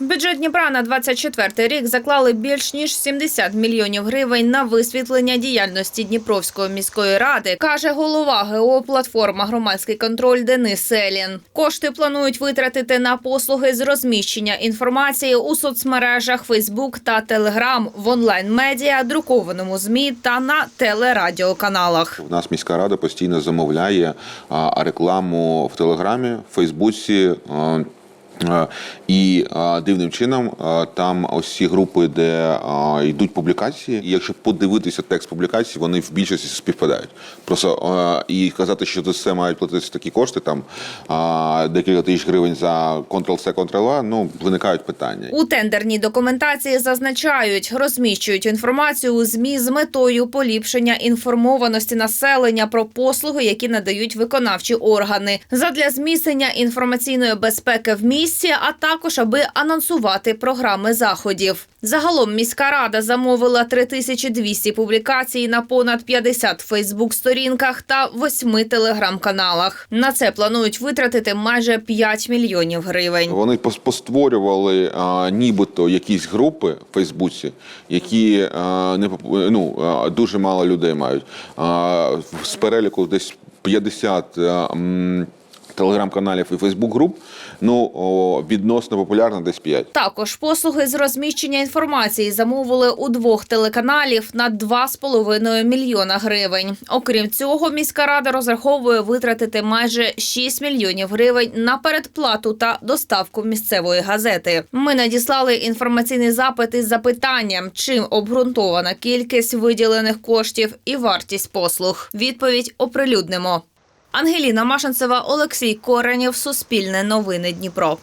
В бюджет Дніпра на 24 рік заклали більш ніж 70 мільйонів гривень на висвітлення діяльності Дніпровської міської ради, каже голова ГО «Платформа Громадський контроль Денис Селін. Кошти планують витратити на послуги з розміщення інформації у соцмережах Фейсбук та Телеграм, в онлайн-медіа, друкованому ЗМІ та на телерадіоканалах. У нас міська рада постійно замовляє рекламу в Телеграмі, Фейсбуці. А, І дивним чином там ось ці групи, де йдуть публікації. І якщо подивитися текст публікацій, вони в більшості співпадають. Просто і казати, що за це мають платитися такі кошти, там декілька тисяч гривень за Ctrl-C, Ctrl-A, ну виникають питання. У тендерній документації зазначають, розміщують інформацію у змі з метою поліпшення інформованості населення про послуги, які надають виконавчі органи, задля зміцнення інформаційної безпеки в місті, а також аби анонсувати програми заходів. Загалом міська рада замовила 3200 публікацій на понад 50 Фейсбук-сторінках та 8 телеграм-каналах. На це планують витратити майже 5 мільйонів гривень. Вони пос- постворювали а, нібито якісь групи в Фейсбуці, які а, не ну, а, дуже мало людей мають. А, з переліку десь 50 а, м, телеграм-каналів і Фейсбук-груп. Ну о, відносно популярно десь 5. Також послуги з розміщення інформації замовили у двох телеканалів на 2,5 мільйона гривень. Окрім цього, міська рада розраховує витратити майже 6 мільйонів гривень на передплату та доставку місцевої газети. Ми надіслали інформаційний запит із запитанням, чим обґрунтована кількість виділених коштів і вартість послуг. Відповідь оприлюднимо. Ангеліна Машинцева, Олексій Коренєв, Суспільне новини Дніпро.